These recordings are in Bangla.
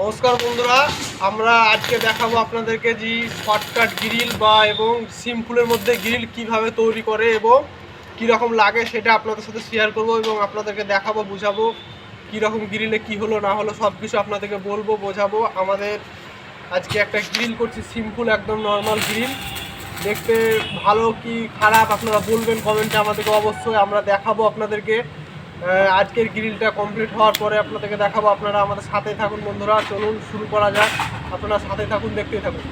নমস্কার বন্ধুরা, আমরা আজকে দেখাবো আপনাদেরকে যে শর্টকাট গ্রিল বা এবং সিম্পলের মধ্যে গ্রিল কীভাবে তৈরি করে এবং কি রকম লাগে সেটা আপনাদের সাথে শেয়ার করব এবং আপনাদেরকে দেখাবো, বুঝাবো কি রকম গ্রিলে কি হলো, না হলো সব কিছু আপনাদেরকে বলব, বোঝাবো। আমাদের আজকে একটা গ্রিল করছি সিম্পল একদম নর্মাল গ্রিল। দেখতে ভালো কি খারাপ, আপনারা বলবেন কমেন্টে আমাদেরকে অবশ্যই, আমরা দেখাবো আপনাদেরকে। আজকের গ্রিলটা কমপ্লিট হওয়ার পরে আপনাদেরকে দেখাবো। আপনারা আমাদের সাথে থাকুন বন্ধুরা। চলুন, শুরু করা যাক। আপনারা সাথে থাকুন, দেখতেই থাকুন।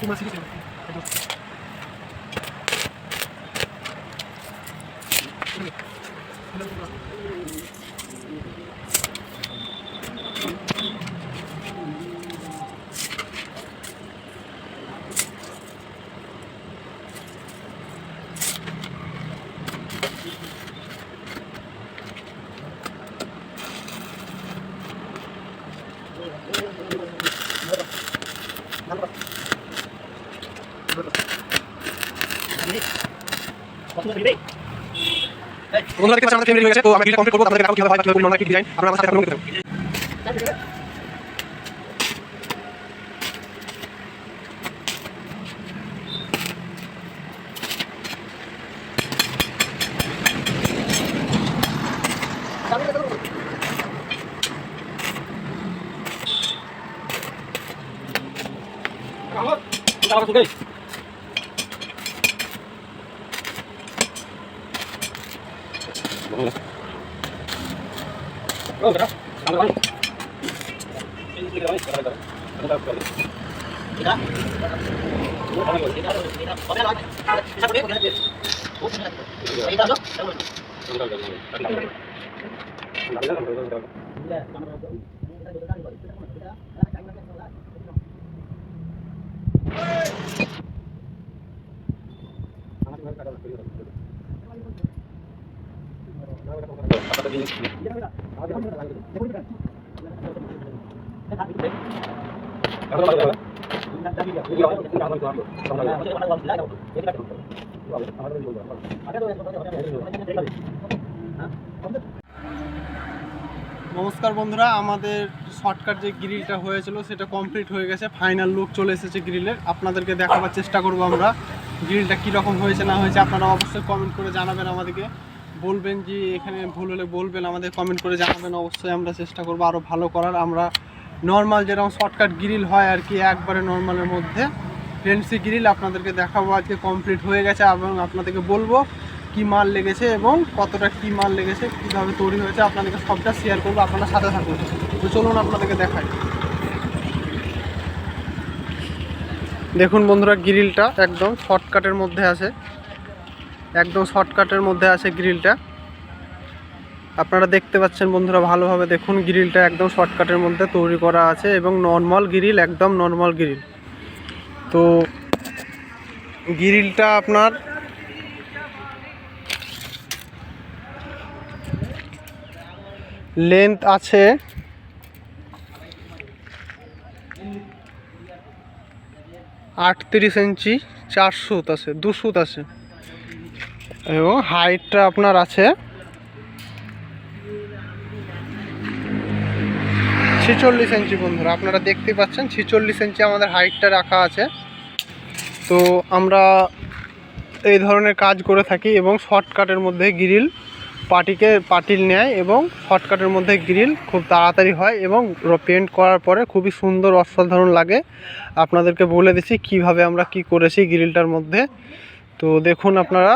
気まずいじゃん。Thank you. বন্ধুরা দেখতে পাচ্ছেন আমাদের ফ্রেম হয়ে গেছে তো আমরা গ্রিলটা কমপ্লিট করব আপনাদের দেখাবো কীভাবে হয় বা কীভাবে নর্মাল কি ডিজাইন আপনারা আমার সাথে থাকুন দেখতে থাকুন নমস্কার বন্ধুরা, আমাদের শর্টকাট যে গ্রিলটা হয়েছিল সেটা কমপ্লিট হয়ে গেছে। ফাইনাল লুক চলে এসেছে গ্রিলের আপনাদেরকে দেখাবার চেষ্টা করব আমরা। গ্রিলটা কীরকম হয়েছে, না হয়েছে, আপনারা অবশ্যই কমেন্ট করে জানাবেন আমাদেরকে। বলবেন যে এখানে ভুল হলে বলবেন, আমাদের কমেন্ট করে জানাবেন। অবশ্যই আমরা চেষ্টা করব আরও ভালো করার। আমরা নর্মাল যেরকম শর্টকাট গ্রিল হয় আর কি, একবারে নর্মালের মধ্যে ফ্রেন্সি গ্রিল আপনাদেরকে দেখাবো। আজকে কমপ্লিট হয়ে গেছে এবং আপনাদেরকে বলব কি মাল লেগেছে এবং কতটা কি মাল লেগেছে, কীভাবে তৈরি হয়েছে। আপনাদেরকে সবটা শেয়ার করব, আপনারা সাথে থাকুন। তো চলুন আপনাদেরকে দেখাই। দেখুন বন্ধুরা গ্রিলটা একদম শর্টকাটের মধ্যে আছে। একদম শর্টকাটের মধ্যে আছে গ্রিলটা। আপনারা দেখতে পাচ্ছেন বন্ধুরা ভালোভাবে দেখুন, গ্রিলটা একদম শর্টকাটের মধ্যে তৈরি করা আছে এবং নর্মাল গ্রিল একদম নর্মাল গ্রিল তো গ্রিলটা আপনার লেন্থ আছে আটত্রিশ ইঞ্চি চার সুত আছে দু সুত আছে। এবং হাইটটা আপনার আছে ছিচল্লিশ ইঞ্চি বন্ধুরা, আপনারা দেখতে পাচ্ছেন ছিচল্লিশ ইঞ্চি আমাদের হাইটটা রাখা আছে। তো আমরা এই ধরনের কাজ করে থাকি এবং শর্টকাটের মধ্যে গ্রিল পাটিকে, পাটিল নেয় এবং শর্টকাটের মধ্যে গ্রিল খুব তাড়াতাড়ি হয় এবং পেন্ট করার পরে খুবই সুন্দর অসাধারণ লাগে। আপনাদেরকে বলে দিচ্ছি কীভাবে আমরা কি করেছি গ্রিলটার মধ্যে। তো দেখুন আপনারা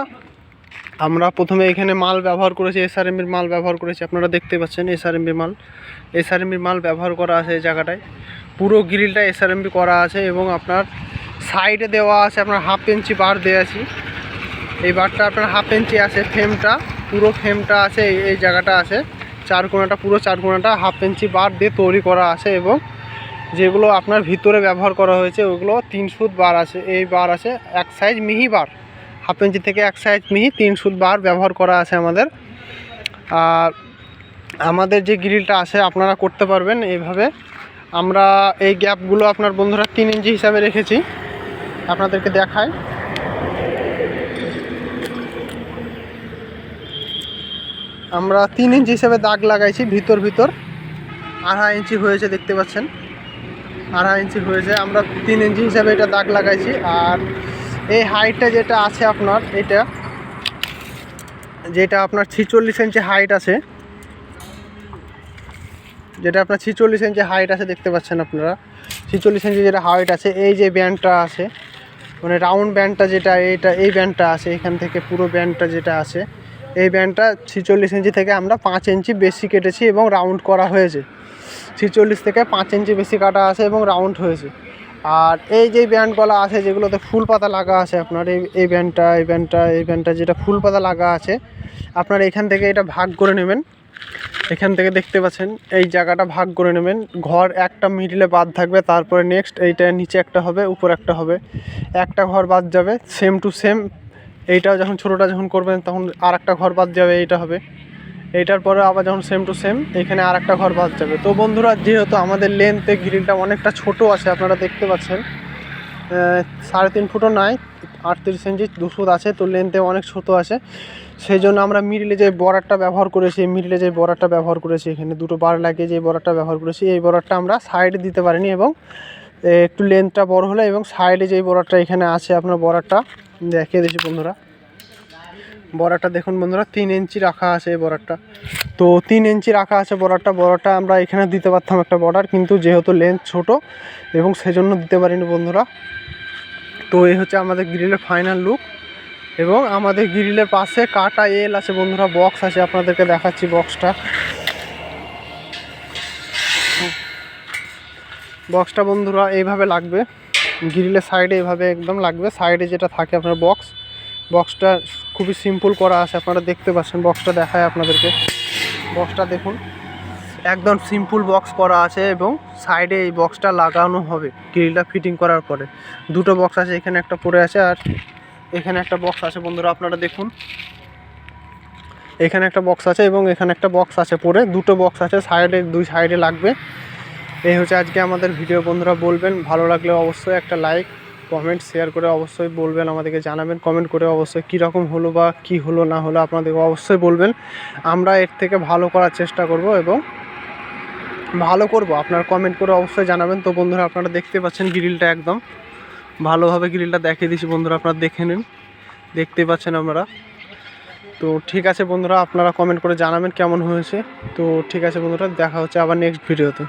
আমরা প্রথমে এখানে মাল ব্যবহার করেছি এসআরএমবির মাল ব্যবহার করেছি। আপনারা দেখতে পাচ্ছেন এসআরএমবি মাল। এসআরএমবির মাল ব্যবহার করা আছে এই জায়গাটায়। পুরো গ্রিলটা এসআরএমবি করা আছে এবং আপনার সাইডে দেওয়া আছে আপনার হাফ ইঞ্চি বার দেওয়া আছে। এই বারটা আপনার হাফ ইঞ্চি আছে। ফ্রেমটা পুরো ফ্রেমটা আছে, এই জায়গাটা আছে। চার কোণাটা, পুরো চার কোণাটা হাফ ইঞ্চি বার দিয়ে তৈরি করা আছে এবং যেগুলো আপনার ভিতরে ব্যবহার করা হয়েছে, ওগুলো তিন সুত বার আছে। এই বার আছে, এক সাইজ মিহি বার হাফ ইঞ্চি থেকে এক সাইজ মিহি, তিন সুত বার ব্যবহার করা আছে আমাদের। আর আমাদের যে গ্রিলটা আছে, আপনারা করতে পারবেন এইভাবে আমরা এই গ্যাপগুলো আপনার বন্ধুরা তিন ইঞ্চি হিসাবে রেখেছি। আপনাদেরকে দেখায় আমরা তিন ইঞ্চি হিসাবে দাগ লাগাইছি, ভিতর ভিতর। আড়াই ইঞ্চি হয়েছে, দেখতে পাচ্ছেন। আড়াই ইঞ্চি হয়েছে। আমরা তিন ইঞ্চি হিসাবে এটা দাগ লাগাইছি। আর এই হাইটটা যেটা আছে আপনার, এটা, যেটা আপনার ছিচল্লিশ ইঞ্চি হাইট আছে, যেটা আপনার ছিচল্লিশ ইঞ্চি হাইট আছে, দেখতে পাচ্ছেন আপনারা। ছিচল্লিশ ইঞ্চি যেটা হাইট আছে, এই যে ব্যান্ডটা আছে মানে রাউন্ড ব্যান্ডটা যেটা এইটা এই ব্যান্ডটা আছে, এখান থেকে পুরো ব্যান্ডটা যেটা আছে, এই ব্যান্ডটা ছিচল্লিশ ইঞ্চি থেকে আমরা পাঁচ ইঞ্চি বেশি কেটেছি এবং রাউন্ড করা হয়েছে। ছিচল্লিশ থেকে পাঁচ ইঞ্চি বেশি কাটা আছে এবং রাউন্ড হয়েছে। আর এই যে ব্যান্ডগুলো আছে, যেগুলোতে ফুল পাতা লাগা আছে আপনার, এই এই ব্যান্ডটা এই ব্যান্ডটা এই ব্যান্ডটা যেটা ফুল পাতা লাগা আছে, আপনার এখান থেকে এটা ভাগ করে নেবেন। এখান থেকে দেখতে পাচ্ছেন, এই জায়গাটা ভাগ করে নেবেন। ঘর একটা মিডিলে বাদ থাকবে, তারপরে নেক্সট এইটা নিচে একটা হবে, উপর একটা হবে। একটা ঘর বাদ যাবে সেম টু সেম এইটাও যখন ছোটোটা যখন করবেন, তখন আর একটা ঘর বাদ যাবে, এইটা হবে। এইটার পরে আবার যখন সেম টু সেম এখানে আর একটা ঘর বাদ যাবে। তো বন্ধুরা, যেহেতু আমাদের লেন্থে গ্রিলটা অনেকটা ছোট আছে, আপনারা দেখতে পাচ্ছেন সাড়ে তিন ফুটও নাই, আটত্রিশ ইঞ্চি দু ফুট আছে, তো লেন্থে অনেক ছোট আছে। সেই জন্য আমরা মিডিলে যে বর্ডারটা ব্যবহার করেছি মিডিলে যে বর্ডারটা ব্যবহার করেছি, এখানে দুটো বার লাগিয়ে যে বর্ডারটা ব্যবহার করেছি, এই বর্ডারটা আমরা সাইডে দিতে পারিনি এবং একটু লেন্থটা বড় হলে এবং সাইডে যেই বর্ডারটা এখানে আছে আপনার বর্ডারটা দেখিয়ে দিয়েছি বন্ধুরা। বর্ডারটা দেখুন বন্ধুরা, তিন ইঞ্চি রাখা আছে এই বর্ডারটা তো তিন ইঞ্চি রাখা আছে বর্ডারটা বর্ডারটা আমরা এখানে দিতে পারতাম একটা বর্ডার, কিন্তু যেহেতু লেন্থ ছোট, এবং সেজন্য দিতে পারিনি বন্ধুরা। তো এই হচ্ছে আমাদের গ্রিলের ফাইনাল লুক এবং আমাদের গ্রিলের পাশে কাটা এল আছে বন্ধুরা বক্স আছে, আপনাদেরকে দেখাচ্ছি বক্সটা বক্সটা বন্ধুরা এইভাবে লাগবে, গ্রিলের সাইডে এইভাবে একদম লাগবে সাইডে যেটা থাকে আপনার বক্স বক্সটা খুবই সিম্পল করা আছে, আপনারা দেখতে পাচ্ছেন বক্সটা দেখায় আপনাদেরকে। বক্সটা দেখুন, একদম সিম্পল বক্স করা আছে এবং সাইডে এই বক্সটা লাগানো হবে গ্রিলটা ফিটিং করার পরে। দুটো বক্স আছে, এখানে একটা পড়ে আছে আর এখানে একটা বক্স আছে, বন্ধুরা আপনারা দেখুন। এখানে একটা বক্স আছে এবং এখানে একটা বক্স আছে পরে দুটো বক্স আছে সাইডে দুই সাইডে লাগবে। এই হচ্ছে আজকে আমাদের ভিডিও বন্ধুরা বলবেন। ভালো লাগলে অবশ্যই একটা লাইক কমেন্ট শেয়ার করে অবশ্যই বলবেন, আমাদেরকে জানাবেন কমেন্ট করে অবশ্যই কীরকম হলো বা কি হলো না হলো আপনাদেরকে অবশ্যই বলবেন। আমরা এর থেকে ভালো করার চেষ্টা করব এবং ভালো করব। আপনার কমেন্ট করে অবশ্যই জানাবেন। তো বন্ধুরা, আপনারা দেখতে পাচ্ছেন গ্রিলটা একদম। ভালোভাবে গ্রিলটা দেখিয়ে দিচ্ছি বন্ধুরা, আপনারা দেখে নিন। দেখতে পাচ্ছেন আমরা তো ঠিক আছে বন্ধুরা, আপনারা কমেন্ট করে জানাবেন কেমন হয়েছে। তো ঠিক আছে বন্ধুরা, দেখা হচ্ছে আবার নেক্সট ভিডিওতে